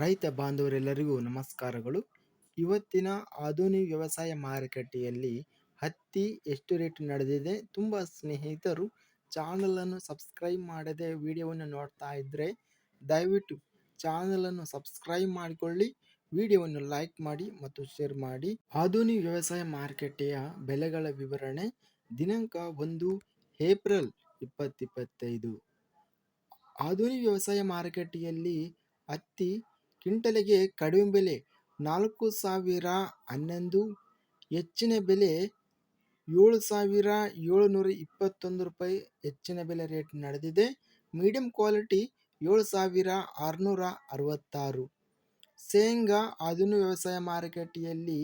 ರೈತ ಬಾಂಧವರೆಲ್ಲರಿಗೂ ನಮಸ್ಕಾರಗಳು. ಇವತ್ತಿನ ಆಧುನಿಕ ವ್ಯವಸಾಯ ಮಾರುಕಟ್ಟೆಯಲ್ಲಿ ಹತ್ತಿ ಎಷ್ಟು ರೇಟ್ ನಡೆದಿದೆ ತುಂಬ ಸ್ನೇಹಿತರು ಚಾನಲನ್ನು ಸಬ್ಸ್ಕ್ರೈಬ್ ಮಾಡದೆ ವಿಡಿಯೋವನ್ನು ನೋಡ್ತಾ ಇದ್ದರೆ ದಯವಿಟ್ಟು ಚಾನಲನ್ನು ಸಬ್ಸ್ಕ್ರೈಬ್ ಮಾಡಿಕೊಳ್ಳಿ, ವಿಡಿಯೋವನ್ನು ಲೈಕ್ ಮಾಡಿ ಮತ್ತು ಶೇರ್ ಮಾಡಿ. ಆಧುನಿಕ ವ್ಯವಸಾಯ ಮಾರುಕಟ್ಟೆಯ ಬೆಲೆಗಳ ವಿವರಣೆ ದಿನಾಂಕ ಒಂದು ಏಪ್ರಿಲ್ ಇಪ್ಪತ್ತಿಪ್ಪತ್ತೈದು ಆಧುನಿಕ ವ್ಯವಸಾಯ ಮಾರುಕಟ್ಟೆಯಲ್ಲಿ ಹತ್ತಿ ಕ್ವಿಂಟಲಿಗೆ ಕಡಿಮೆ ಬೆಲೆ ನಾಲ್ಕು ಸಾವಿರ ಹನ್ನೊಂದು, ಹೆಚ್ಚಿನ ಬೆಲೆ ಏಳು ಸಾವಿರ ಏಳುನೂರ ಇಪ್ಪತ್ತೊಂದು ರೂಪಾಯಿ ಹೆಚ್ಚಿನ ಬೆಲೆ ರೇಟ್ ನಡೆದಿದೆ. ಮೀಡಿಯಂ ಕ್ವಾಲಿಟಿ ಏಳು ಸಾವಿರ ಆರುನೂರ ಅರವತ್ತಾರು. ಶೇಂಗಾ ಆಧುನಿಕ ವ್ಯವಸಾಯ ಮಾರುಕಟ್ಟೆಯಲ್ಲಿ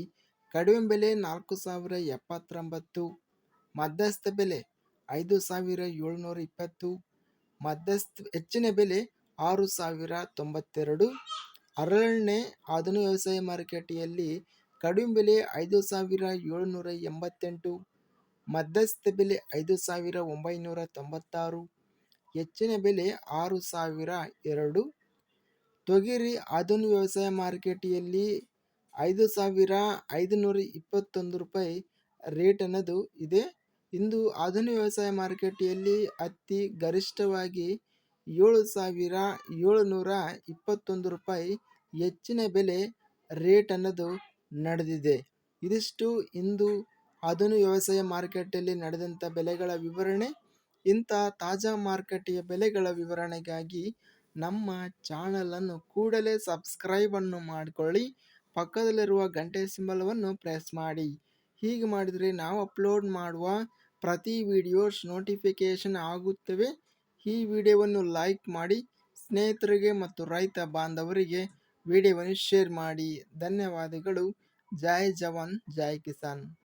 ಕಡಿಮೆ ಬೆಲೆ ನಾಲ್ಕು ಸಾವಿರ ಎಪ್ಪತ್ತೊಂಬತ್ತು, ಮಧ್ಯಸ್ಥ ಬೆಲೆ ಐದು ಸಾವಿರ ಏಳುನೂರ ಇಪ್ಪತ್ತು, ಮಧ್ಯಸ್ಥ ಹೆಚ್ಚಿನ ಬೆಲೆ ಆರು ಸಾವಿರ ತೊಂಬತ್ತೆರಡು ಹರಳೆಣ್ಣೆ ಆಧುನಿಕ ವ್ಯವಸಾಯ ಮಾರುಕಟ್ಟೆಯಲ್ಲಿ ಕಡಿಮೆ ಬೆಲೆ ಐದು ಸಾವಿರ ಏಳುನೂರ ಎಂಬತ್ತೆಂಟು, ಮಧ್ಯಸ್ಥ ಬೆಲೆ ಐದು ಸಾವಿರ ಒಂಬೈನೂರ ತೊಂಬತ್ತಾರು, ಹೆಚ್ಚಿನ ಬೆಲೆ ಆರು ಸಾವಿರ ಎರಡು. ತೊಗರಿ ಆಧುನಿಕ ವ್ಯವಸಾಯ ಮಾರುಕಟ್ಟೆಯಲ್ಲಿ ಐದು ಸಾವಿರ ಐದುನೂರ ಇಪ್ಪತ್ತೊಂದು ರೂಪಾಯಿ ರೇಟ್ ಅನ್ನೋದು ಇದೆ. ಇಂದು ಆಧುನಿಕ ವ್ಯವಸಾಯ ಮಾರುಕಟ್ಟೆಯಲ್ಲಿ ಅತಿ ಗರಿಷ್ಠವಾಗಿ ಏಳು ಸಾವಿರ ಏಳುನೂರ ಇಪ್ಪತ್ತೊಂದು ರೂಪಾಯಿ ಹೆಚ್ಚಿನ ಬೆಲೆ ರೇಟ್ ಅನ್ನೋದು ನಡೆದಿದೆ. ಇದಿಷ್ಟು ಇಂದು ಆಧುನಿಕ ವ್ಯವಸಾಯ ಮಾರುಕಟ್ಟೆಯಲ್ಲಿ ನಡೆದಂಥ ಬೆಲೆಗಳ ವಿವರಣೆ. ಇಂಥ ತಾಜಾ ಮಾರುಕಟ್ಟೆಯ ಬೆಲೆಗಳ ವಿವರಣೆಗಾಗಿ ನಮ್ಮ ಚಾನಲನ್ನು ಕೂಡಲೇ ಸಬ್ಸ್ಕ್ರೈಬನ್ನು ಮಾಡಿಕೊಳ್ಳಿ. ಪಕ್ಕದಲ್ಲಿರುವ ಗಂಟೆ ಸಿಂಬಲವನ್ನು ಪ್ರೆಸ್ ಮಾಡಿ. ಹೀಗೆ ಮಾಡಿದರೆ ನಾವು ಅಪ್ಲೋಡ್ ಮಾಡುವ ಪ್ರತಿ ವಿಡಿಯೋಸ್ ನೋಟಿಫಿಕೇಷನ್ ಆಗುತ್ತವೆ. ಈ ವಿಡಿಯೋವನ್ನು ಲೈಕ್ ಮಾಡಿ. ಸ್ನೇಹಿತರಿಗೆ ಮತ್ತು ರೈತ ಬಾಂಧವರಿಗೆ ವಿಡಿಯೋವನ್ನು ಶೇರ್ ಮಾಡಿ. ಧನ್ಯವಾದಗಳು. ಜೈ ಜವಾನ್ ಜೈ ಕಿಸಾನ್.